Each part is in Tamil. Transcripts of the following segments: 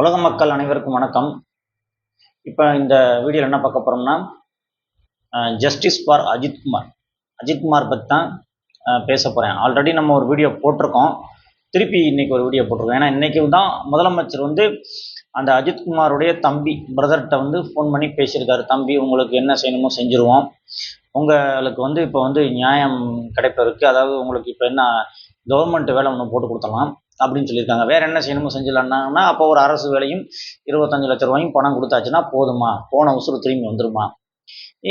உலக மக்கள் அனைவருக்கும் வணக்கம். இப்போ இந்த வீடியோவில் என்ன பார்க்க போகிறோம்னா ஜஸ்டிஸ் ஃபார் அஜித்குமார் அஜித்குமார் பற்றி தான் பேச போகிறேன் ஆல்ரெடி நம்ம ஒரு வீடியோ போட்டிருக்கோம். திருப்பி இன்றைக்கி ஒரு வீடியோ போட்டிருக்கோம். ஏன்னா இன்றைக்கி தான் முதலமைச்சர் வந்து அந்த அஜித்குமாருடைய தம்பி பிரதர்கிட்ட வந்து ஃபோன் பண்ணி பேசியிருக்காரு. தம்பி உங்களுக்கு என்ன செய்யணுமோ செஞ்சுருவோம். உங்களுக்கு வந்து இப்போ வந்து நியாயம் கிடைப்பதற்கு அதாவது உங்களுக்கு இப்போ என்ன கவர்மெண்ட் வேலை ஒன்று போட்டு கொடுத்தலாம் அப்படின்னு சொல்லியிருக்காங்க. வேற என்ன செய்யணுமோ செஞ்சிடலான்னா அப்போ ஒரு அரசு வேலையும் இருபத்தஞ்சு லட்ச ரூபாயும் பணம் கொடுத்தாச்சுன்னா போதுமா? போன உசுறு திரும்பி வந்துருமா?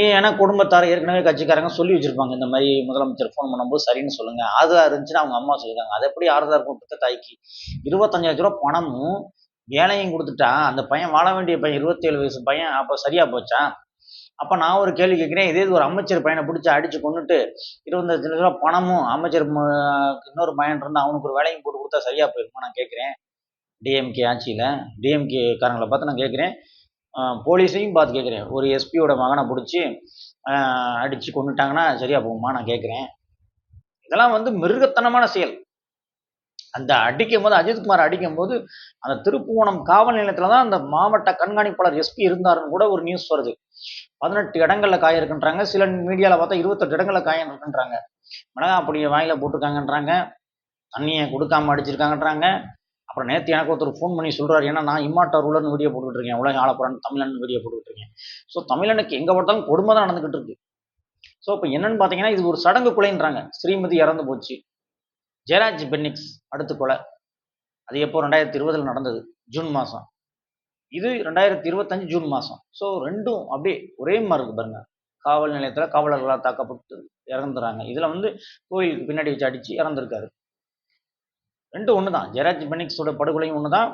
ஏன்னா குடும்பத்தார் ஏற்கனவே கட்சிக்காரங்க சொல்லி வச்சிருப்பாங்க. இந்த மாதிரி முதலமைச்சர் ஃபோன் பண்ணும்போது சரின்னு சொல்லுங்க. ஆறுதலா இருந்துச்சுன்னா அவங்க அம்மா சொல்லியிருக்காங்க. அது எப்படி ஆறுதலா இருக்கும்? பெற்ற தாய்க்கு. இருபத்தஞ்சு லட்ச ரூபா பணமும் வேலையும் கொடுத்துட்டா அந்த பையன் வாழ வேண்டிய பையன் இருபத்தேழு வயசு பையன் அப்போ சரியா போச்சா? அப்போ நான் ஒரு கேள்வி கேட்குறேன் இதே இது ஒரு அமைச்சர் பையனை பிடிச்சி அடிச்சு கொண்டுட்டு இருபத்தஞ்சு லட்ச ரூபா பணமும் அமைச்சர் இன்னொரு பையன் இருந்தால் அவனுக்கு ஒரு வேலையும் போட்டு கொடுத்தா சரியா போயிருமா நான் கேட்குறேன். டிஎம்கே ஆட்சியில் டிஎம்கே காரங்களை பார்த்து நான் கேட்குறேன். போலீஸையும் பார்த்து கேட்குறேன். ஒரு எஸ்பியோட மகனை பிடிச்சி அடித்து கொண்டுட்டாங்கன்னா சரியா போகுமா நான் கேட்குறேன். இதெல்லாம் வந்து மிருகத்தனமான செயல். அந்த அடிக்கும் போது அஜித்குமார் அடிக்கும் போது அந்த திருப்புவனம் காவல் நிலையத்தில் தான் அந்த மாவட்ட கண்காணிப்பாளர் எஸ்பி இருந்தாருன்னு கூட ஒரு நியூஸ் வருது. பதினெட்டு இடங்கள்ல காயிருக்குன்றாங்க. சில மீடியாவில் பார்த்தா இருபத்தெட்டு இடங்கள்ல காயம் இருக்குன்றாங்க மிளகா அப்படியே வாயில போட்டிருக்காங்கன்றாங்க. தண்ணியை கொடுக்காம அடிச்சிருக்காங்கன்றாங்க. அப்புறம் நேற்று எனக்கு ஒருத்தர் ஃபோன் பண்ணி சொல்கிறார் ஏன்னா நான் இம்மாட்ட ரூலர்னு வீடியோ போட்டுக்கிட்டு இருக்கேன். உலக ஆலப்புறம் தமிழன் வீடியோ போட்டுக்கிட்டு இருக்கேன். ஸோ தமிழனுக்கு எங்கே பார்த்தாலும் கொடுமை தான் நடந்துகிட்டு இருக்கு. ஸோ இப்போ என்னன்னு பார்த்தீங்கன்னா இது ஒரு சடங்கு கொலைன்றாங்க. ஸ்ரீமதி இறந்து போச்சு. ஜெயராஜ் பென்னிக்ஸ் அடுத்து கொலை. அது எப்போ? ரெண்டாயிரத்தி இருபதில் நடந்தது. ஜூன் மாதம் இது ரெண்டாயிரத்தி இருபத்தஞ்சு ஜூன் மாதம் ஸோ ரெண்டும் அப்படியே ஒரே மாதிரி இருக்கு பாருங்க. காவல் நிலையத்தில் காவலர்களால் தாக்கப்பட்டு இறந்துறாங்க. இதில் வந்து கோயிலுக்கு பின்னாடி வச்சு அடித்து இறந்துருக்காரு. ரெண்டும் ஒன்று தான் ஜெயராஜ் பெனிக்ஸோட படுகொலையும் ஒன்று தான்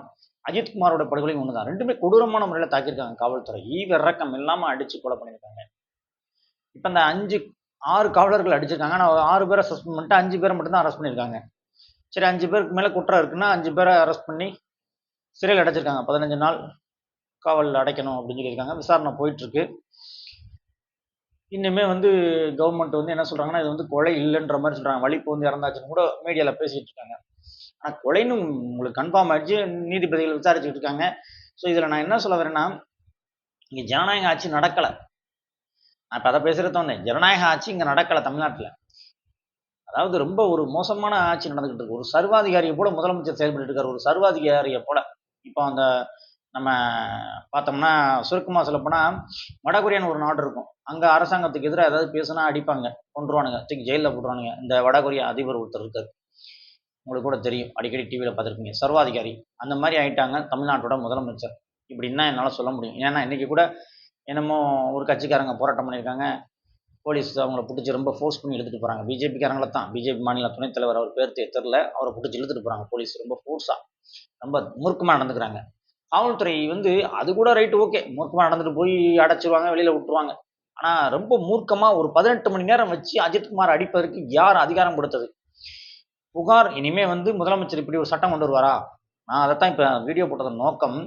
அஜித்குமாரோட படுகொலையும் ஒன்று தான் ரெண்டுமே கொடூரமான முறையில் தாக்கியிருக்காங்க காவல்துறை. ஈவ இறக்கம் இல்லாமல் அடித்து கொலை பண்ணியிருக்காங்க. இப்போ இந்த அஞ்சு ஆறு காவலர்கள் அடிச்சிருக்காங்க. ஆனால் ஆறு பேரை சஸ்பெண்ட் பண்ணிட்டு அஞ்சு பேரை மட்டும் தான் அரெஸ்ட் பண்ணியிருக்காங்க. சரி அஞ்சு பேருக்கு மேலே குற்றம் இருக்குன்னா அஞ்சு பேரை அரெஸ்ட் பண்ணி சிறையில் அடைச்சிருக்காங்க. பதினஞ்சு நாள் காவலில் அடைக்கணும் அப்படின்னு சொல்லியிருக்காங்க. விசாரணை போயிட்டுருக்கு. இன்னுமே வந்து கவர்மெண்ட் வந்து என்ன சொல்றாங்கன்னா இது வந்து கொலை இல்லைன்ற மாதிரி சொல்கிறாங்க வலிப்பு வந்து இறந்தாச்சுன்னு கூட மீடியாவில் பேசிகிட்டு இருக்காங்க. ஆனால் கொலைன்னு உங்களுக்கு கன்ஃபார்ம் ஆயிடுச்சு. நீதிபதிகள் விசாரிச்சுட்டு இருக்காங்க. ஸோ இதில் நான் என்ன சொல்ல வரேன்னா இங்கே ஜனநாயக ஆட்சி நடக்கலை. நான் இப்போ அதை பேசுறது வந்தேன் ஜனநாயக ஆட்சி இங்கே நடக்கலை தமிழ்நாட்டில். அதாவது ரொம்ப ஒரு மோசமான ஆட்சி நடந்துகிட்டு இருக்கு. ஒரு சர்வாதிகாரியை போல முதலமைச்சர் செயல்பட்டு இருக்கார். ஒரு சர்வாதிகாரியை போல. இப்போ அந்த நம்ம பார்த்தோம்னா சுருக்கமாக சொல்லப்போனால் வடகொரியான்னு ஒரு நாடு இருக்கும். அங்கே அரசாங்கத்துக்கு எதிராக ஏதாவது பேசுனா அடிப்பாங்க. கொண்டுருவானுங்க தூக்கி ஜெயிலில் போட்டுருவானுங்க. இந்த வடகொரியா அதிபர் ஒருத்தர் இருக்கார். உங்களுக்கு கூட தெரியும். அடிக்கடி டிவியில் பார்த்துருப்பீங்க. சர்வாதிகாரி. அந்த மாதிரி ஆயிட்டாங்க தமிழ்நாட்டோட முதலமைச்சர். இப்படின்னா என்னால் சொல்ல முடியும். ஏன்னா இன்றைக்கி கூட என்னமோ ஒரு கட்சிக்காரங்க போராட்டம் பண்ணியிருக்காங்க. போலீஸ் அவங்கள பிடிச்சி ரொம்ப ஃபோர்ஸ் பண்ணி இழுத்துட்டு போகிறாங்க பிஜேபிக்காரங்கள தான். பிஜேபி மாநில துணைத் தலைவர் அவர் பேர் தெ- தெரியல. அவரை பிடிச்சி இழுத்துட்டு போகிறாங்க போலீஸ். ரொம்ப ஃபோர்ஸாக ரொம்ப மூர்க்கமாக நடந்துக்கிறாங்க. காவல்துறை வந்து அது கூட ரைட்டு ஓகே மூர்க்கமாக நடந்துட்டு போய் அடைச்சிருவாங்க வெளியில் விட்டுருவாங்க. ஆனால் ரொம்ப மூர்க்கமாக ஒரு பதினெட்டு மணி நேரம் வச்சு அஜித்குமார் அடிப்பதற்கு யார் அதிகாரம் கொடுத்தது? புகார் இனிமே வந்து முதலமைச்சர் இப்படி ஒரு சட்டம் கொண்டு வருவாரா? நான் அதைத்தான் இப்போ வீடியோ போட்டதன் நோக்கம்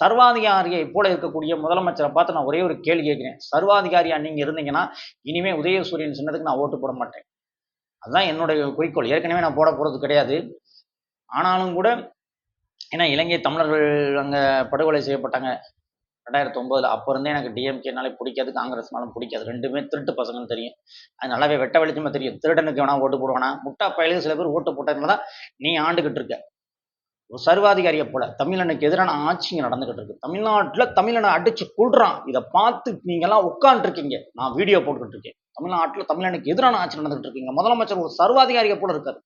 சர்வாதிகாரியை போல இருக்கக்கூடிய முதலமைச்சரை பார்த்து நான் ஒரே ஒரு கேள்வி கேட்கிறேன். சர்வாதிகாரியா நீங்கள் இருந்தீங்கன்னா இனிமேல் உதயசூரியன் சின்னதுக்கு நான் ஓட்டு போட மாட்டேன். அதுதான் என்னுடைய குறிக்கோள். ஏற்கனவே நான் போட போகிறது கிடையாது. ஆனாலும் கூட ஏன்னா இலங்கை தமிழர்கள் அங்கே படுகொலை செய்யப்பட்டாங்க. ரெண்டாயிரத்தி ஒன்பதுல அப்போ இருந்தே எனக்கு டிஎம்கேனாலே பிடிக்காது காங்கிரஸ்னாலும் பிடிக்காது. ரெண்டுமே திருட்டு பசங்கன்னு தெரியும். அது நல்லாவே வெட்ட வெளிச்சமாக தெரியும். திருடனுக்கு வேணா ஓட்டு போடுவானா? முட்டா பயிலுக்கு சில பேர் ஓட்டு போட்டதுனால தான் நீ ஆண்டுகிட்டு இருக்க. ஒரு சர்வாதிகாரியை போல. தமிழனுக்கு எதிரான ஆட்சிங்க நடந்துகிட்டு இருக்கு. தமிழ்நாட்டில் தமிழனை அடிச்சு கொள்றான் இதை பார்த்து நீங்கெல்லாம் உட்காந்துருக்கீங்க நான் வீடியோ போட்டுக்கிட்டு இருக்கேன். தமிழ்நாட்டில் தமிழனுக்கு எதிரான ஆட்சி நடந்துகிட்டு இருக்கீங்க முதலமைச்சர் ஒரு சர்வாதிகாரியை போல இருக்காரு.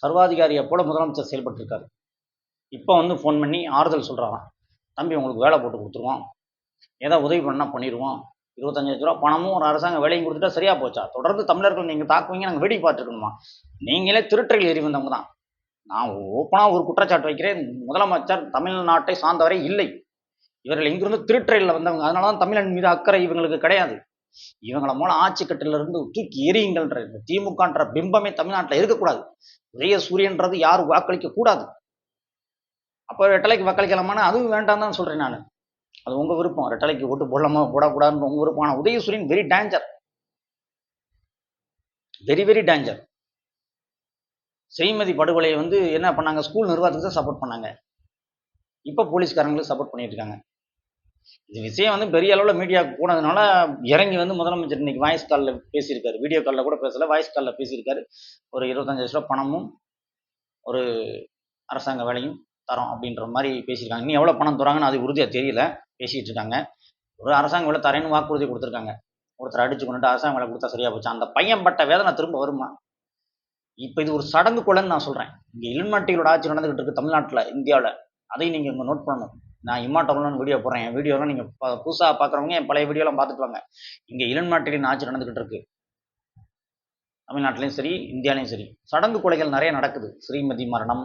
சர்வாதிகாரியை போல முதலமைச்சர் செயல்பட்டு இருக்காரு இப்போ வந்து ஃபோன் பண்ணி ஆறுதல் சொல்றாராம். தம்பி உங்களுக்கு வேலை போட்டு கொடுத்துருவோம் ஏதோ உதவி பண்ணால் பண்ணிடுவோம் இருபத்தஞ்சு லட்ச ரூபா பணமும் ஒரு அரசாங்க வேலையும் கொடுத்துட்டா சரியா போச்சா? தொடர்ந்து தமிழர்கள் நீங்கள் தாக்குவீங்க நாங்கள் வேடிக்கை பார்த்துருக்கணுமா நீங்களே திருட்டையில் எறி வந்தவங்க தான் நான் ஓப்பனாக ஒரு குற்றச்சாட்டு வைக்கிறேன். முதலமைச்சர் தமிழ்நாட்டை சார்ந்தவரை இல்லை. இவர்கள் இங்கிருந்து திருட்டையில் வந்தவங்க. அதனால தான் தமிழன் மீது அக்கறை இவங்களுக்கு கிடையாது. இவங்கள மூலம் ஆட்சி கட்டிலிருந்து தூக்கி எரியுங்கள்ன்ற இந்த திமுகன்ற பிம்பமே தமிழ்நாட்டில் இருக்கக்கூடாது. உதய சூரியன்றது யாரும் வாக்களிக்க கூடாது. அப்போ ரெட்டலைக்கு வாக்களிக்கலாமான்னா அதுவும் வேண்டாம் தான் சொல்கிறேன் நான். அது உங்கள் விருப்பம். ரெட்டலைக்கு ஓட்டு போடலாமா போடக்கூடாதுன்னு உங்கள் விருப்பம். ஆனால் உதயசூரியன் very danger very very danger Srimathi படுகொலையை வந்து என்ன பண்ணாங்க? ஸ்கூல் நிர்வாகத்துக்கு தான் சப்போர்ட் பண்ணாங்க. இப்போ போலீஸ்காரங்களுக்கு சப்போர்ட் பண்ணிட்டு இருக்காங்க. இது விஷயம் வந்து பெரிய அளவில் மீடியாவுக்கு போனதுனால இறங்கி வந்து முதலமைச்சர் இன்னைக்கு வாய்ஸ் காலில் பேசியிருக்காரு. வீடியோ காலில் கூட பேசல. வாய்ஸ் காலில் பேசியிருக்காரு. ஒரு இருபத்தஞ்சு லட்ச ரூபா பணமும் ஒரு அரசாங்க வேலையும் தரோம் அப்படின்ற மாதிரி பேசியிருக்காங்க. இன்னும் எவ்வளோ பணம் தராங்கன்னு அது உறுதியாக தெரியல. பேசிகிட்டு இருக்காங்க. ஒரு அரசாங்க வேலை தரேன்னு வாக்குறுதி கொடுத்துருக்காங்க. ஒருத்தர் அடிச்சு கொண்டுட்டு அரசாங்க வேலை கொடுத்தா சரியா போச்சு. அந்த பையன் பட்ட வேதனை திரும்ப வருமா? இப்போ இது ஒரு சடங்கு கொலைன்னு நான் சொல்கிறேன் இங்கே இளநாட்டிகளோட ஆட்சி நடந்துகிட்டு இருக்கு தமிழ்நாட்டில் இந்தியாவில். அதையும் நீங்கள் இங்கே நோட் பண்ணணும். நான் இம்மாட்டம்லாம் வீடியோ போடுறேன். என் வீடியோலாம் நீங்கள் புதுசாக பார்க்குறவங்க என் பழைய வீடியோலாம் பார்த்துட்டு வாங்க இங்கே இளன்மாட்டிகளின் ஆட்சி நடந்துகிட்டு இருக்கு. தமிழ்நாட்டிலையும் சரி இந்தியாலையும் சரி. சடங்கு கொலைகள் நிறைய நடக்குது. ஸ்ரீமதி மரணம்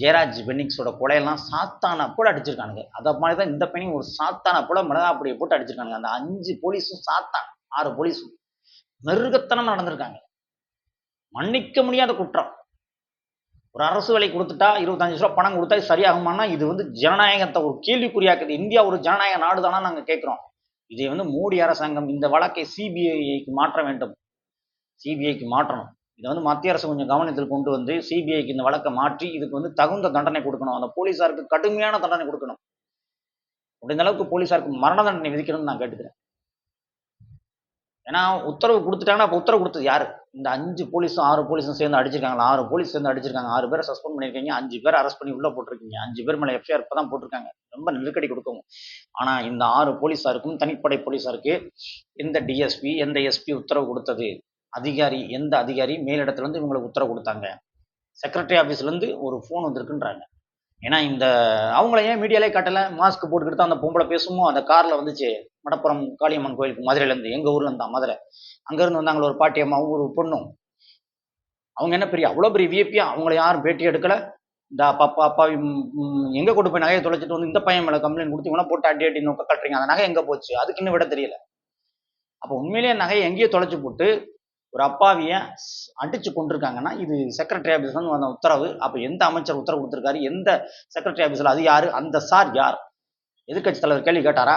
ஜெயராஜ் பென்னிக்ஸோட கொலையெல்லாம் சாத்தான போல அடிச்சிருக்கானுங்க. அதை மாதிரி தான் இந்த பெண்ணையும் ஒரு சாத்தான போல மிளகாப்பொடியை போட்டு அடிச்சிருக்கானுங்க. அந்த அஞ்சு போலீஸும் சாத்தான். ஆறு போலீஸும். மிருகத்தனமா நடந்திருக்காங்க. மன்னிக்க முடியாத குற்றம். ஒரு அரசு வேலை கொடுத்துட்டா இருபத்தஞ்சு ரூபா பணம் கொடுத்தா சரியாகுமானா இது வந்து ஜனநாயகத்தை ஒரு கேள்விக்குறியாக்குது. இந்தியா ஒரு ஜனநாயக நாடு தானா நாங்கள் கேட்குறோம். இதை வந்து மோடி அரசாங்கம் இந்த வழக்கை சிபிஐக்கு மாற்ற வேண்டும். சிபிஐக்கு மாற்றணும். இதை வந்து மத்திய அரசு கொஞ்சம் கவனத்தில் கொண்டு வந்து சிபிஐக்கு இந்த வழக்கை மாற்றி இதுக்கு வந்து தகுந்த தண்டனை கொடுக்கணும். அந்த போலீஸாருக்கு கடுமையான தண்டனை கொடுக்கணும். முடிந்த அளவுக்கு போலீஸாருக்கு மரண தண்டனை விதிக்கணும்னு நான் கேட்டுக்கிறேன். ஏன்னா உத்தரவு கொடுத்துட்டாங்கன்னா அப்போ உத்தரவு கொடுத்தது யார்? இந்த அஞ்சு போலீஸும் ஆறு போலீஸும் சேர்ந்து அடிச்சிருக்காங்களா? ஆறு போலீஸ் சேர்ந்து அடிச்சிருக்காங்க. ஆறு பேரை சஸ்பெண்ட் பண்ணியிருக்கீங்க. அஞ்சு பேர் அரெஸ்ட் பண்ணி உள்ள போட்டிருக்கீங்க. அஞ்சு பேர் மேலே எஃப்ஐஆர் இப்போ தான் போட்டிருக்காங்க. ரொம்ப நெருக்கடி கொடுக்கும் ஆனால் இந்த ஆறு போலீஸாருக்கும் தனிப்படை போலீஸாருக்கு எந்த டிஎஸ்பி எந்த எஸ்பி உத்தரவு கொடுத்தது? அதிகாரி எந்த அதிகாரி மேலிடத்துலேருந்து இவங்களுக்கு உத்தரவு கொடுத்தாங்க? செக்ரட்டரி ஆஃபீஸ்லேருந்து ஒரு ஃபோன் வந்திருக்குன்றாங்க. ஏன்னா இந்த அவங்கள ஏன் மீடியாலே காட்டலை? மாஸ்க் போட்டுக்கிட்டு தான் அந்த பொம்பளை பேசுமோ? அந்த காரில் வந்துச்சு மடப்புறம் காளியம்மன் கோயிலுக்கு மதுரையிலேருந்து எங்கள் ஊரில் இருந்தா மதுரை. அங்கேருந்து வந்தாங்களோ ஒரு பாட்டி அம்மா ஒரு பொண்ணும். அவங்க என்ன பெரிய அவ்வளோ பெரிய விஐபியா அவங்கள யாரும் பேட்டி எடுக்கலை. இந்த அப்பா அப்பா எங்கே கொண்டு போய் நகையை தொலைச்சிட்டு வந்து இந்த பையன் மேலே கம்ப்ளைண்ட் கொடுத்தீங்கன்னா போட்டு அடி அடி நோக்க கட்டுறீங்க. அந்த நகை எங்கே போச்சு? அதுக்கு இன்னும் விட தெரியல. அப்போ உண்மையிலேயே நகையை எங்கேயோ தொலைச்சு போட்டு ஒரு அப்பாவியை அடிச்சு கொண்டிருக்காங்கன்னா இது செக்ரட்டரி ஆஃபீஸ் வந்து வந்த உத்தரவு. அப்போ எந்த அமைச்சர் உத்தரவு கொடுத்துருக்காரு? எந்த செக்ரட்டரி ஆஃபீஸில் அது யார்? அந்த சார் யார்? எதிர்கட்சி தலைவர் கேள்வி கேட்டாரா?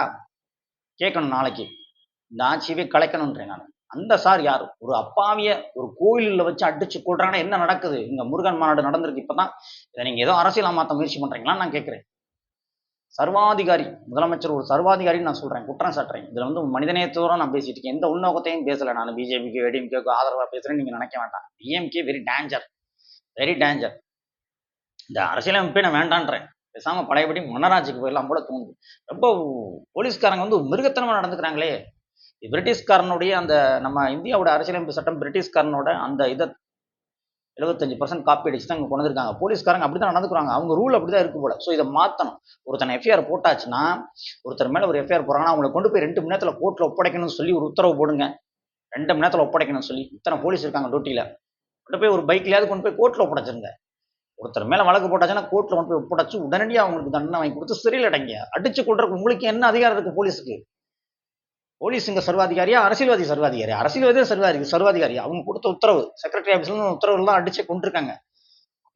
கேட்கணும் நாளைக்கு. இந்த ஆட்சியவே கலைக்கணுன்றேன் நான். அந்த சார் யார்? ஒரு அப்பாவிய ஒரு கோயிலில் வச்சு அடிச்சு கொள்றாங்கன்னா என்ன நடக்குது? இங்க முருகன் மாநாடு நடந்திருக்கு. இப்பதான் இதை நீங்க ஏதோ அரசியலா மாற்ற முயற்சி பண்றீங்களான்னு நான் கேட்கிறேன் சர்வாதிகாரி முதலமைச்சர் ஒரு சர்வாதிகாரின்னு நான் சொல்றேன் குற்றம் சாட்டுறேன். இதுல வந்து மனிதநேயத்தோட நான் பேசிட்டு இருக்கேன். எந்த உள்நோக்கத்தையும் பேசல நான். பிஜேபிக்கு ஏடிஎம்கேக்கு ஆதரவா பேசுறேன்னு நீங்க நினைக்க வேண்டாம். DMK very danger very danger இந்த அரசியலமைப்பே நான் வேண்டான்றேன். பேசாம பழையபடி மன்னராட்சிக்கு போயிடலாம் போல தோணுது. ரொம்ப போலீஸ்காரங்க வந்து மிருகத்தனமா நடந்துக்கிறாங்களே. பிரிட்டிஷ்காரனுடைய அந்த நம்ம இந்தியாவோட அரசியலமைப்பு சட்டம் பிரிட்டிஷ்காரனோட அந்த இதை எழுபத்தஞ்சு பர்சன்ட் காப்பி அடிச்சு தான் இங்கே கொண்டு வந்திருக்காங்க போலீஸ்காரங்க அப்படி தான் நடந்துக்கிறாங்க அவங்க ரூல் அப்படி தான் இருக்கு போல. ஸோ இதை மாற்றணும் ஒருத்தனை எஃப்ஐஆர் போட்டாச்சுன்னா ஒருத்தர் மேலே ஒரு எஃப்ஐஆர் போகிறாங்கன்னா அவங்களை கொண்டு போய் ரெண்டு மணி நேரத்தில் கோர்ட்டில் ஒப்படைக்கணும்னு சொல்லி ஒரு உத்தரவு போடுங்க. ரெண்டு மணி நேரத்தில் ஒப்படைக்கணும்னு சொல்லி இத்தனை போலீஸ் இருக்காங்க டியூட்டியில் கொண்டு போய் ஒரு பைக்லையாவது கொண்டு போய் கோர்ட்டில் ஒப்படைச்சிருங்க. ஒருத்தர் மேலே வழக்கு போட்டாச்சுன்னா கோர்ட்டில் கொண்டு போய் ஒப்படைச்சு உடனடியாக அவங்களுக்கு தண்டனை வாங்கி கொடுத்து சிறையில் அடங்கிய அடிச்சு கொள்றதுக்கு உங்களுக்கு என்ன அதிகாரம் இருக்குது போலீஸுக்கு? போலீஸ் சர்வாதிகாரியா அரசியல்வாதி சர்வாதிகாரி அரசியல்வாதி சர்வாதி சர்வாதிகாரி. அவங்க கொடுத்த உத்தரவு செக்ரட்டரி ஆஃபீஸ்ல உத்தரவு தான் அடிச்சு கொண்டிருக்காங்க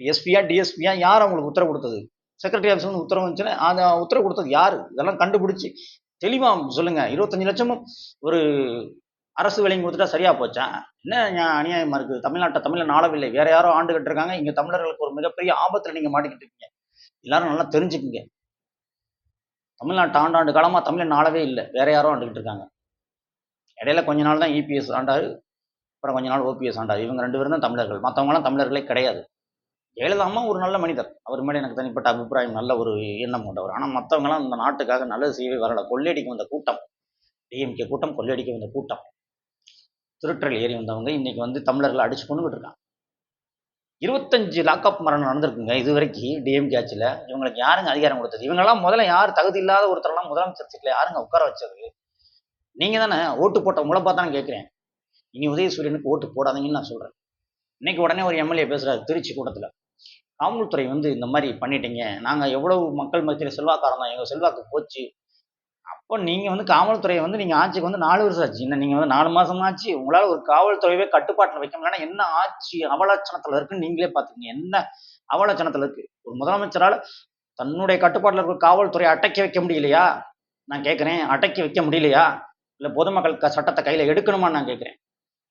எஸ்பியா டிஎஸ்பியா யார் அவங்களுக்கு உத்தரவு கொடுத்தது? செக்ரட்டரி ஆஃபீஸ்ல உத்தரவு வந்துச்சுன்னா அந்த உத்தரவு கொடுத்தது யார்? இதெல்லாம் கண்டுபிடிச்சி தெளிவா சொல்லுங்க. இருபத்தஞ்சு லட்சமும் ஒரு அரசு வேலைங்க கொடுத்துட்டா சரியா போச்சா? என்ன அநியாயமா இருக்குது? தமிழ்நாட்டை தமிழ்ல நாளவில்லை வேற யாரோ ஆண்டுகிட்டு இருக்காங்க இங்க தமிழர்களுக்கு ஒரு மிகப்பெரிய ஆபத்துல நீங்க மாட்டிக்கிட்டு இருக்கீங்க. எல்லாரும் நல்லா தெரிஞ்சுக்குங்க. தமிழ்நாட்டு ஆண்டாண்டு காலமா தமிழன் நாளவே இல்லை. வேற யாரோ ஆண்டுகிட்டு இருக்காங்க. இடையில கொஞ்ச நாள் தான் இபிஎஸ் ஆண்டார் அப்புறம் கொஞ்ச நாள் ஓபிஎஸ் ஆண்டார். இவங்க ரெண்டு பேரும் தான் தமிழர்கள். மற்றவங்களாம் தமிழர்களே கிடையாது. ஜெயலலிதா ஒரு நல்ல மனிதர். அவர் மேலே எனக்கு தனிப்பட்ட அபிப்பிராயம் நல்ல ஒரு எண்ணம் கொண்டவர். ஆனால் மற்றவங்களாம் இந்த நாட்டுக்காக நல்லது செய்யவே வரல. கொள்ளையடிக்க வந்த கூட்டம். டிஎம்கே கூட்டம் கொள்ளையடிக்க வந்த கூட்டம். திருட்டல் ஏறி வந்தவங்க இன்னைக்கு வந்து தமிழர்களை அடிச்சு கொண்டுகிட்டு இருக்காங்க. இருபத்தஞ்சு லாக்அப் மரணம் நடந்திருக்குங்க இது வரைக்கும் டிஎம்கே ஆட்சியில். இவங்களுக்கு யாருங்க அதிகாரம் கொடுத்தது? இவங்கெல்லாம் முதல்ல யார் தகுதி இல்லாத ஒருத்தரெல்லாம் முதலமைச்சர் சீட்டில் யாருங்க உட்கார வச்சது? நீங்கள் தானே ஓட்டு போட்ட முளை பார்த்தானு கேட்குறேன் இனி உதயசூரியனுக்கு ஓட்டு போடாதீங்கன்னு நான் சொல்கிறேன் இன்னைக்கு உடனே ஒரு எம்எல்ஏ பேசுகிறாரு திருச்சி கூட்டத்தில். காவல்துறை வந்து இந்த மாதிரி பண்ணிட்டீங்க. நாங்கள் எவ்வளவு மக்கள் மத்தியில் செல்வாக்காரம் தான். எங்கள் செல்வாக்கு போச்சு. அப்போ நீங்கள் வந்து காவல்துறையை வந்து நீங்கள் ஆட்சிக்கு வந்து நாலு வருஷம் ஆச்சு. இன்னும் நீங்கள் வந்து நாலு மாதம் ஆச்சு. உங்களால் ஒரு காவல்துறையவே கட்டுப்பாட்டில் வைக்க முடியலன்னா என்ன ஆட்சி அவலட்சணத்தில் இருக்குன்னு நீங்களே பார்த்துக்கங்க என்ன அவலட்சணத்தில் இருக்குது ஒரு முதலமைச்சரால் தன்னுடைய கட்டுப்பாட்டில் இருக்கிற காவல்துறையை அடக்கி வைக்க முடியலையா? நான் கேட்குறேன் அடக்கி வைக்க முடியலையா? இல்லை பொதுமக்கள் க சட்டத்தை கையில் எடுக்கணுமான்னு நான் கேட்குறேன்.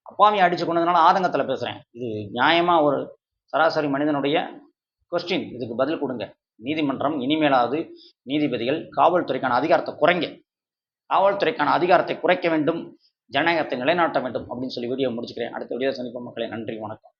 அப்பாவி அடிச்சு கொண்டதுனால ஆதங்கத்தில் பேசுகிறேன் இது நியாயமாக ஒரு சராசரி மனிதனுடைய கொஸ்டின் இதுக்கு பதில் கொடுங்க. நீதிமன்றம் இனிமேலாவது நீதிபதிகள் காவல்துறைக்கான அதிகாரத்தை குறைங்க. காவல்துறைக்கான அதிகாரத்தை குறைக்க வேண்டும். ஜனநாயகத்தை நிலைநாட்ட வேண்டும் அப்படின்னு சொல்லி வீடியோ முடிச்சுக்கிறேன். அடுத்த வீடியோ சந்திப்போம் மக்களே. நன்றி. வணக்கம்.